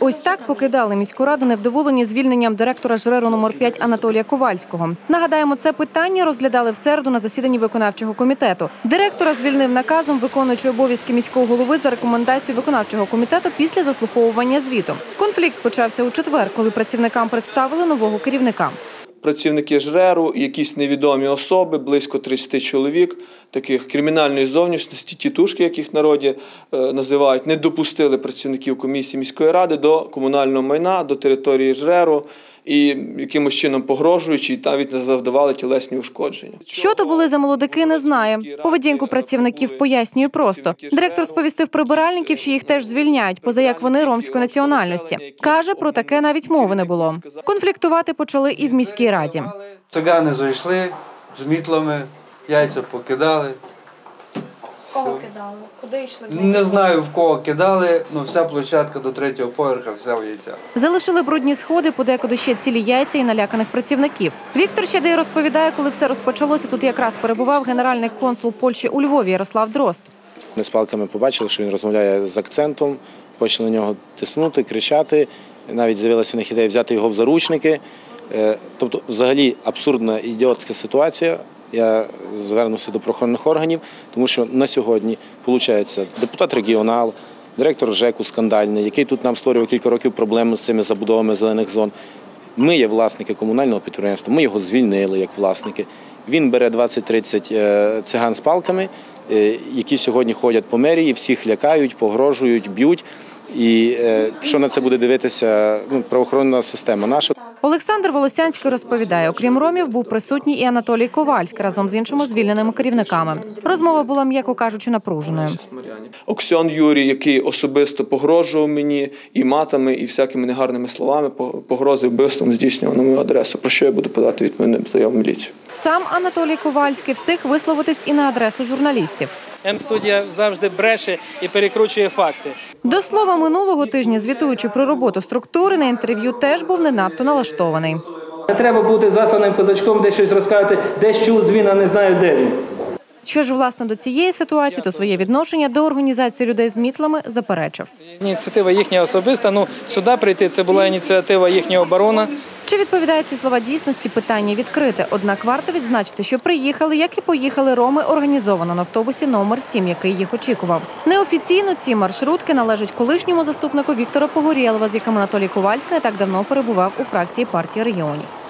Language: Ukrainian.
Ось так покидали міську раду невдоволені звільненням директора ЖРЕРу номер 5 Анатолія Ковальського. Нагадаємо, це питання розглядали в середу на засіданні виконавчого комітету. Директора звільнив наказом виконуючи обов'язки міського голови за рекомендацією виконавчого комітету після заслуховування звіту. Конфлікт почався у четвер, коли працівникам представили нового керівника. Працівники ЖРЕРу, якісь невідомі особи, близько 30 чоловік, таких кримінальної зовнішності, тітушки, як їх в народі е, називають, не допустили працівників комісії міської ради до комунального майна, до території ЖРЕРу і якимось чином погрожуючи, і навіть не завдавали тілесні ушкодження. Що то були за молодики, не знає. Поведінку працівників пояснює просто. Директор сповістив прибиральників, що їх теж звільняють, поза як вони ромської національності. Каже, про таке навіть мови не було. Конфліктувати почали і в міській раді. Цигани зайшли з мітлами, яйця покидали. Кого кидали? Куди йшли? Не знаю в кого кидали, але вся площадка до третього поверха, вся в яйця. Залишили брудні сходи, подекуди ще цілі яйця і наляканих працівників. Віктор Щедий розповідає, коли все розпочалося, тут якраз перебував генеральний консул Польщі у Львові Ярослав Дрозд. Ми з палками побачили, що він розмовляє з акцентом, почали на нього тиснути, кричати. Навіть з'явилася них ідея взяти його в заручники. Е, Тобто, взагалі абсурдна ідіотська ситуація. Я звернувся до правоохоронних органів, тому що на сьогодні, виходить, депутат регіонал, директор ЖЕКу скандальний, який тут нам створював кілька років проблеми з цими забудовами зелених зон. Ми є власники комунального підприємства, ми його звільнили як власники. Він бере 20-30 е, циган з палками, е, які сьогодні ходять по мерії, всіх лякають, погрожують, б'ють. І е, що на це буде дивитися ну, правоохоронна система наша. Олександр Волосянський розповідає, окрім ромів, був присутній і Анатолій Ковальський разом з іншими звільненими керівниками. Розмова була, м'яко кажучи, напруженою. Оксьон Юрій, який особисто погрожував мені і матами, і всякими негарними словами, по- погрози вбивством здійснював на мою адресу, про що я буду подати відповідну заяву в міліцію. Сам Анатолій Ковальський встиг висловитись і на адресу журналістів. М-студія завжди бреше і перекручує факти. До слова, минулого тижня, звітуючи про роботу структури, на інтерв'ю теж був не надто налаштований. Не треба бути засланим козачком, де щось розказати, де чув звін, а не знаю де він. Що ж, власне, до цієї ситуації, то своє відношення до організації людей з мітлами заперечив. Ініціатива їхня особиста. Ну сюди прийти це була ініціатива їхнього барона. Чи відповідають ці слова дійсності? Питання відкрите. Однак варто відзначити, що приїхали, як і поїхали роми, організовано на автобусі номер 7, який їх очікував. Неофіційно ці маршрутки належать колишньому заступнику Віктора Погорєлова, з яким Анатолій Ковальський не так давно перебував у фракції партії регіонів.